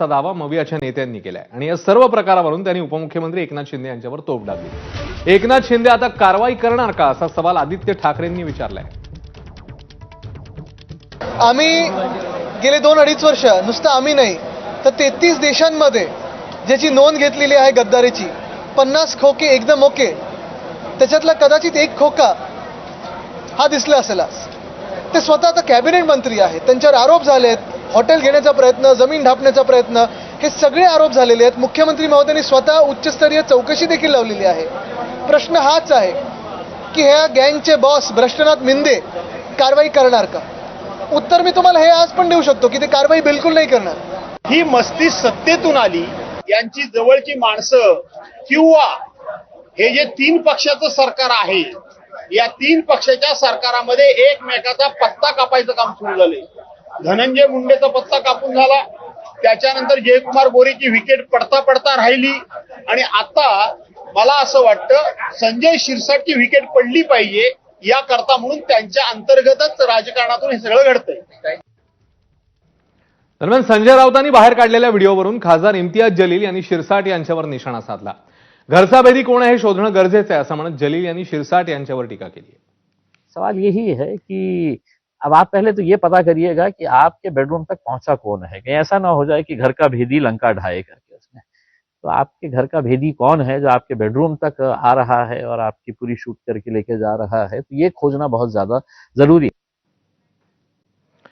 असा दावा मवियाच्या नेत्यांनी केलाय. आणि या सर्व प्रकारावरून त्यांनी उपमुख्यमंत्री एकनाथ शिंदे यांच्यावर तोफ डागली. एकनाथ शिंदे आता कारवाई करणार का असा सवाल आदित्य ठाकरेंनी विचारलाय. आम्ही गेले दोन अडीच वर्ष नुसतं आम्ही नाही तर तेहतीस देशांमध्ये ज्याची नोंद घेतलेली आहे गद्दारीची पन्नास खोके एकदम ओके त्याच्यातला कदाचित एक खोका हा दिसला असेल आज ते स्वतः आता कॅबिनेट मंत्री आहेत त्यांच्यावर आरोप झालेत हॉटेल घेण्याचा प्रयत्न जमीन ढापण्याचा प्रयत्न हे सगळे आरोप झालेले आहेत. मुख्यमंत्री महोदयांनी स्वतः उच्चस्तरीय चौकशी देखील लावलेली आहे. प्रश्न हाच आहे की ह्या गँगचे बॉस भ्रष्टनाथ मिंदे कारवाई करणार का? उत्तर मी तुम्हाला हे आज पण देऊ शकतो की ते कारवाई बिलकुल नाही करणार. ही मस्ती सत्तेतून आली यांची जवळची माणसं किंवा हे जे तीन पक्षाचं सरकार आहे या तीन पक्षाच्या सरकारामध्ये एकमेकाचा पत्ता कापायचं काम सुरू झाले धनंजय मुंडेचा पत्ता कापून झाला. त्याच्यानंतर जयकुमार गोरेची विकेट पडता पडता राहिली. आणि आता मला असं वाटतं संजय शिरसाटची विकेट पडली पाहिजे या करता म्हणून त्यांच्या अंतर्गतच राजकारणातून हे सगळं घडतंय. दरम्यान संजय राऊतांनी बाहेर काढलेल्या व्हिडिओवरून खासदार इम्तियाज जलील यांनी शिरसाट यांच्यावर निशाणा साधला. घरचा भेदी कोण आहे हे शोधणं गरजेचं आहे असं म्हणत जलील यांनी शिरसाट यांच्यावर टीका केली सवाल यही है कि अब आप पहले तो ये पता करिएगा कि आपके बेडरूम तक पहुँचा कौन है? कहीं ऐसा ना हो जाए कि घर का भेदी लंका ढाए करके उसमें तो आपके घर का भेदी कौन है जो आपके बेडरूम तक आ रहा है और आपकी पूरी शूट करके लेके जा रहा है? तो ये खोजना बहुत ज़्यादा ज़रूरी है।